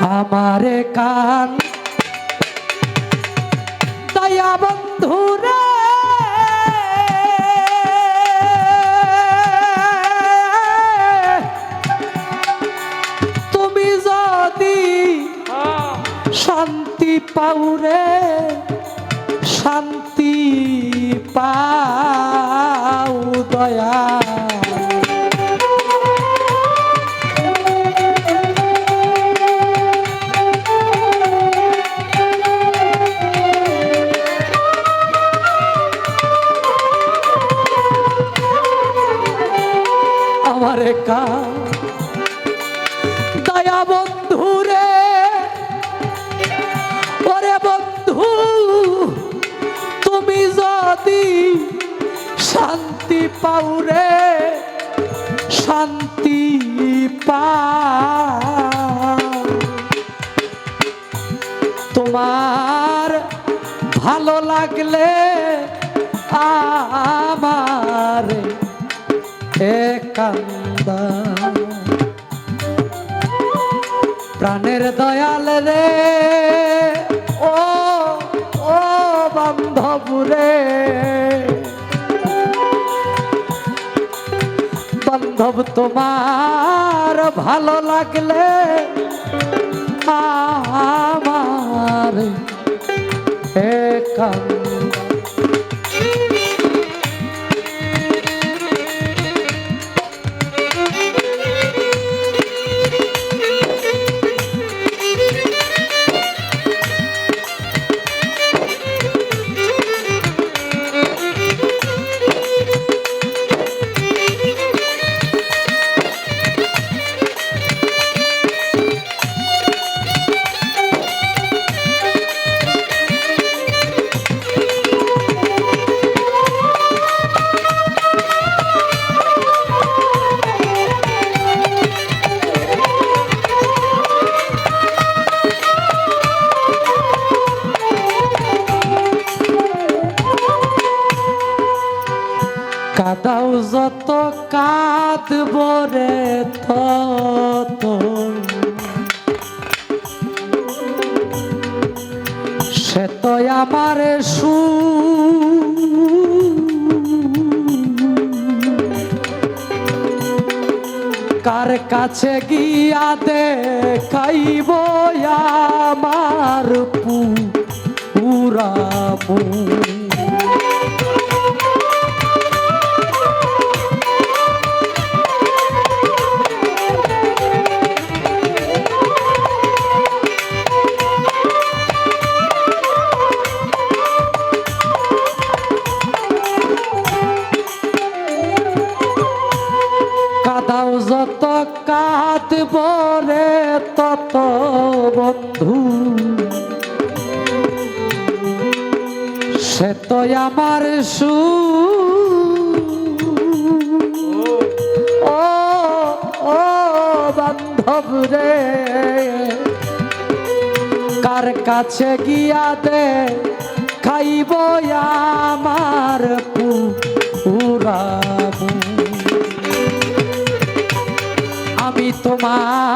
আমারে কান। দয়া বন্ধুরে তুমি যদি শান্তি পাউরে শান্তি পাও দয়া। তোমার ভালো লাগলে আমার একান্দা প্রাণের দয়াল রে, ও ও বান্ধব রে বান্ধব তোমার ভালো লাগলে আমার একান্ত সু কার কাছে গিয়া দেখাইব আমার পুরা কাঁদব রে তত বন্ধু। সে তো আমার সু ও বান্ধব রে। কার কাছে গিয়া দে খাইব আমার আমি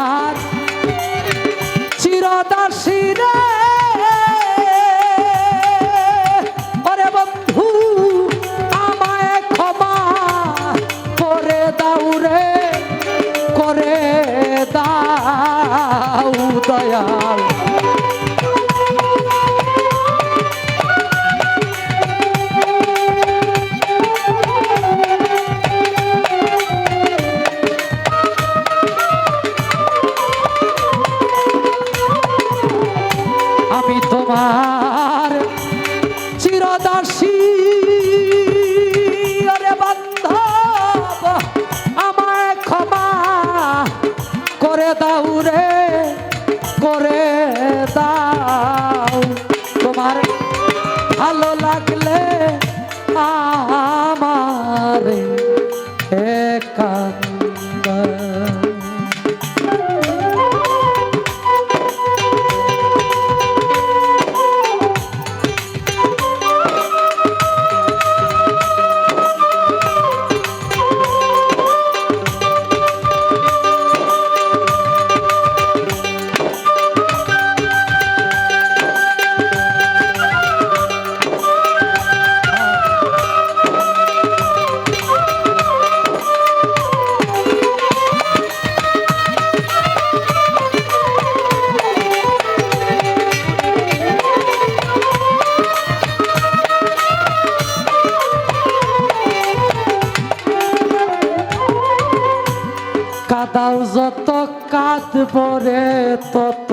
কাদাও যত কাঁদ পরে তত।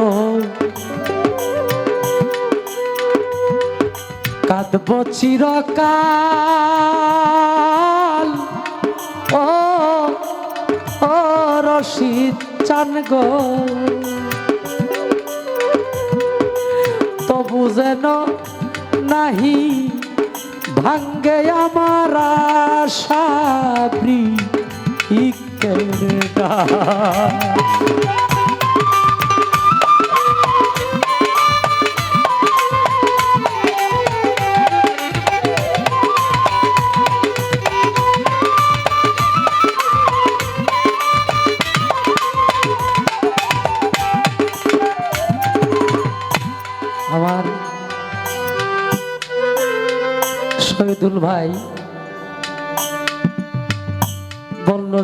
কাঁদব চিরকাল। ও ও, রশিদ চান গো। তবু যেন নাহি ভাঙ্গে আমার আশাবৃ আমার শহীদুল ভাই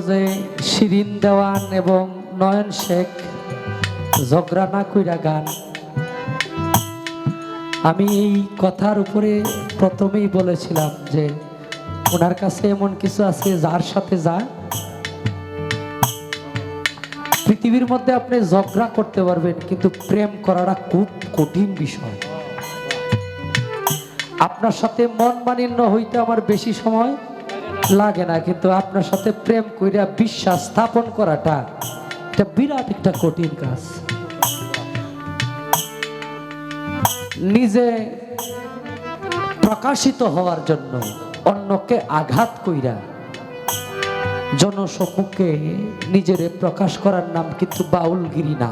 যে শিরিন দেওয়ান এবং নয়ন শেখ ঝগড়া না কইরা গান। আমি এই কথার উপরে প্রথমেই বলেছিলাম যে, ওনার কাছে এমন কিছু আছে যার সাথে যা। পৃথিবীর মধ্যে আপনি ঝগড়া করতে পারবেন, কিন্তু প্রেম করাটা খুব কঠিন বিষয়। আপনার সাথে মন মানিন্য হইতে আমার বেশি সময় লাগে না, কিন্তু আপনার সাথে প্রেম কইরা বিশ্বাস স্থাপন করাটা এটা বিরাট একটা কঠিন কাজ। নিজে প্রকাশিত হওয়ার জন্য অন্যকে আঘাত কইরা জনসম্মুখে নিজের প্রকাশ করার নাম কিন্তু বাউলগিরি না।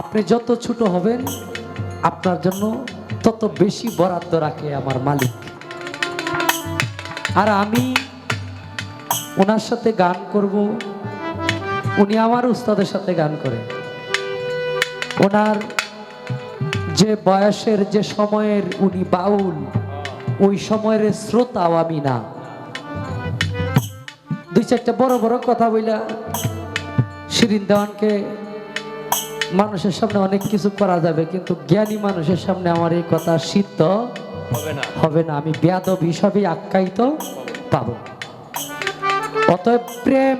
আপনি যত ছোট হবেন, আপনার জন্য তত বেশি বরাদ্দ রাখে আমার মালিক। আর আমি ওনার সাথে গান করব, উনি আমার উস্তাদের সাথে গান করে ওনার যে বয়সের যে সময়ের উনি বাউল, ওই সময়ের শ্রোতাও আমি না। দুই চারটা বড় বড় কথা বইলা শিরিন দেওয়ানকে মানুষের সামনে অনেক কিছু করা যাবে কিন্তু জ্ঞানী মানুষের সামনে আমার এই কথা সিদ্ধ হবে না। হবে না। আমি বেয়াদব হিসাবে আখ্যায়িত পাব। অতএব প্রেম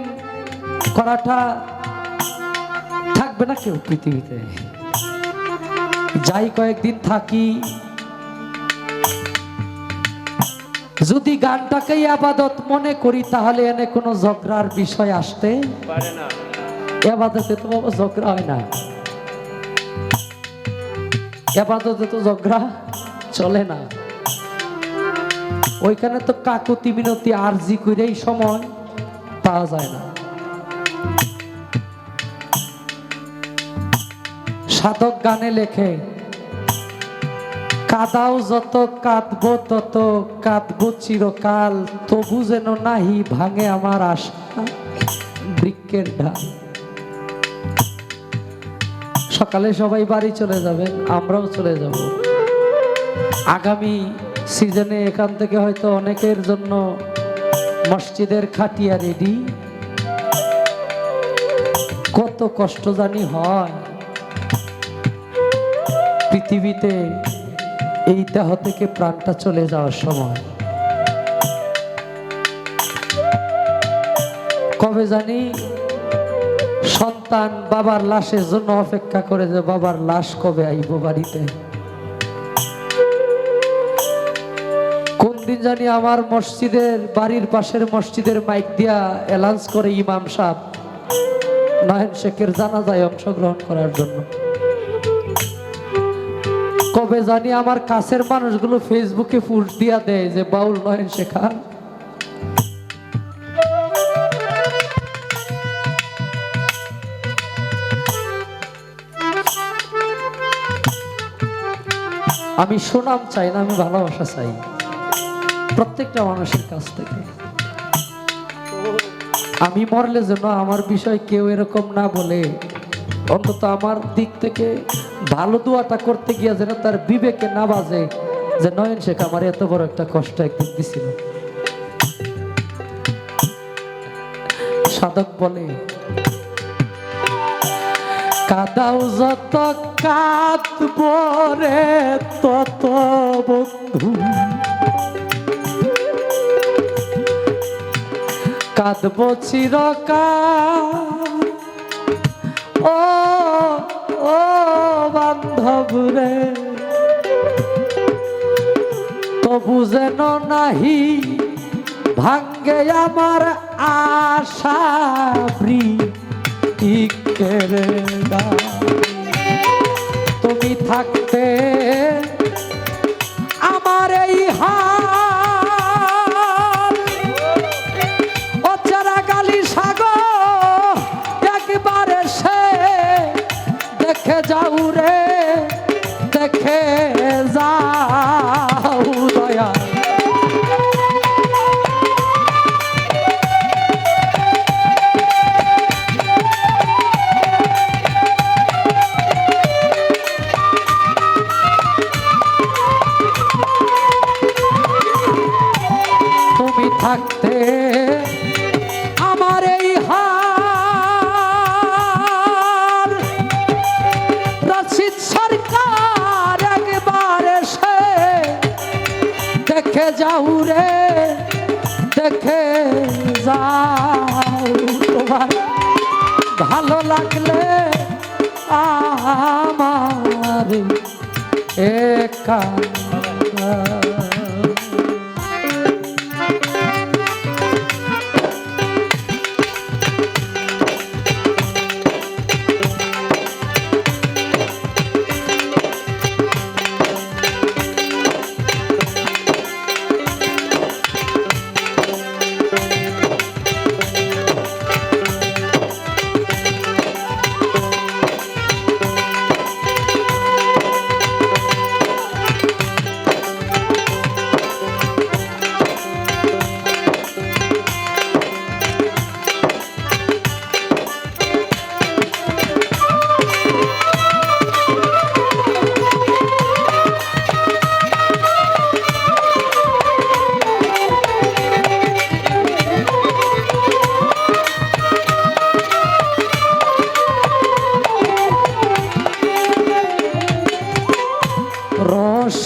করাটা থাকবে না কেউ পৃথিবীতে। যাই কয়েকদিন থাকি যদি গানটাকেই আবাদত মনে করি তাহলে এনে কোনো ঝগড়ার বিষয় আসতে পারে না। এবাদতে তো বাবা ঝগড়া হয় না। এবাদতে তো ঝগড়া চলে না। ওইখানে তো কাকুতি মিনতি আরজি করেই সময় পাওয়া যায় না। সাধক গানে লেখে, কাদাও যত কাঁদবো, তত কাঁদবো চিরকাল, তবু যেন নাহি ভাঙে আমার আশা বৃক্ষের ঢাল সকালে সবাই বাড়ি চলে যাবেন আমরাও চলে যাব। আগামী সিজনে এখান থেকে হয়তো অনেকের জন্য মসজিদের খাটিয়া রেডি। কত কষ্ট জানি হয়। পৃথিবীতে এই দেহ থেকে প্রাণটা চলে যাওয়ার সময়। কবে জানি সন্তান বাবার লাশের জন্য অপেক্ষা করে যে বাবার লাশ কবে আইব বাড়িতে? কোন দিন জানি আমার মসজিদের বাড়ির পাশের মসজিদের মাইক দিয়া অ্যালাউন্স করে ইমাম সাহেব নয়ন শেখের জানাজায় অংশগ্রহণ করার জন্য। কবে জানি আমার কাছের মানুষগুলো ফেসবুকে ফুট দিয়া দেয় যে বাউল নয়ন শেখা। আমি সুনাম চাই না, আমি ভালোবাসা চাই প্রত্যেকটা মানুষের কাছ থেকে। আমি মরলে যেন আমার বিষয় কেউ এরকম না বলে, অন্তত আমার দিক থেকে ভালো দোয়াটা করতে গিয়ে যেন তার বিবেকে না বাজে, যে নয়ন শেখ আমার এত বড় একটা কষ্ট একদিন দিছিল। সাধক বলে কাদাও যত কাঁদব রে তত বন্ধু। কাঁদব চিরকাল। ও ও বান্ধব রে। তবু যেন নাহি ভাঙ্গে আমার আশা কেড়ে তুমি একা।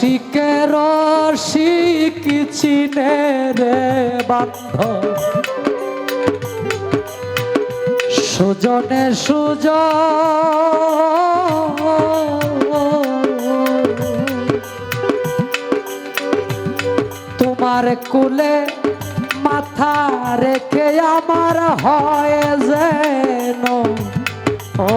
রসিকে রসিক চিনে রে বান্ধ সুজনে সুজ তোমার কুলে মাথা রেখে আমার হয় যেন ও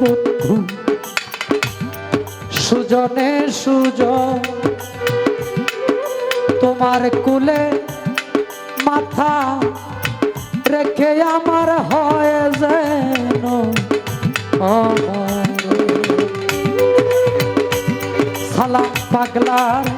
বন্ধু সুজনে সুজ তোমার কুলে মাথা রেখে আমার হয় যেন। সালাম পাগলার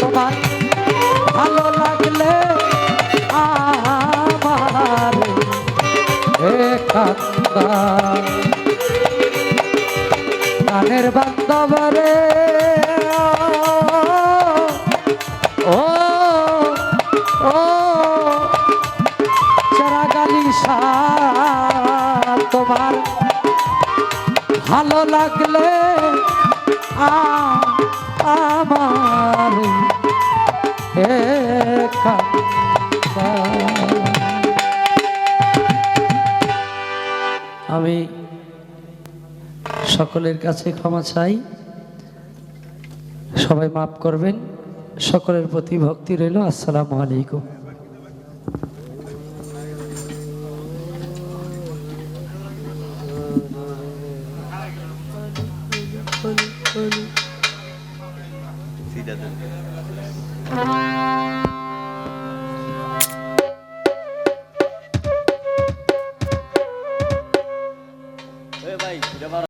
তোমার ভালো লাগলে আমার প্রেমের বান্ধবরে ও ও চারাগালি তোমার। ভালো লাগলে আ- আমি সকলের কাছে ক্ষমা চাই। সবাই মাফ করবেন। সকলের প্রতি ভক্তি রইল। আসসালামু আলাইকুম।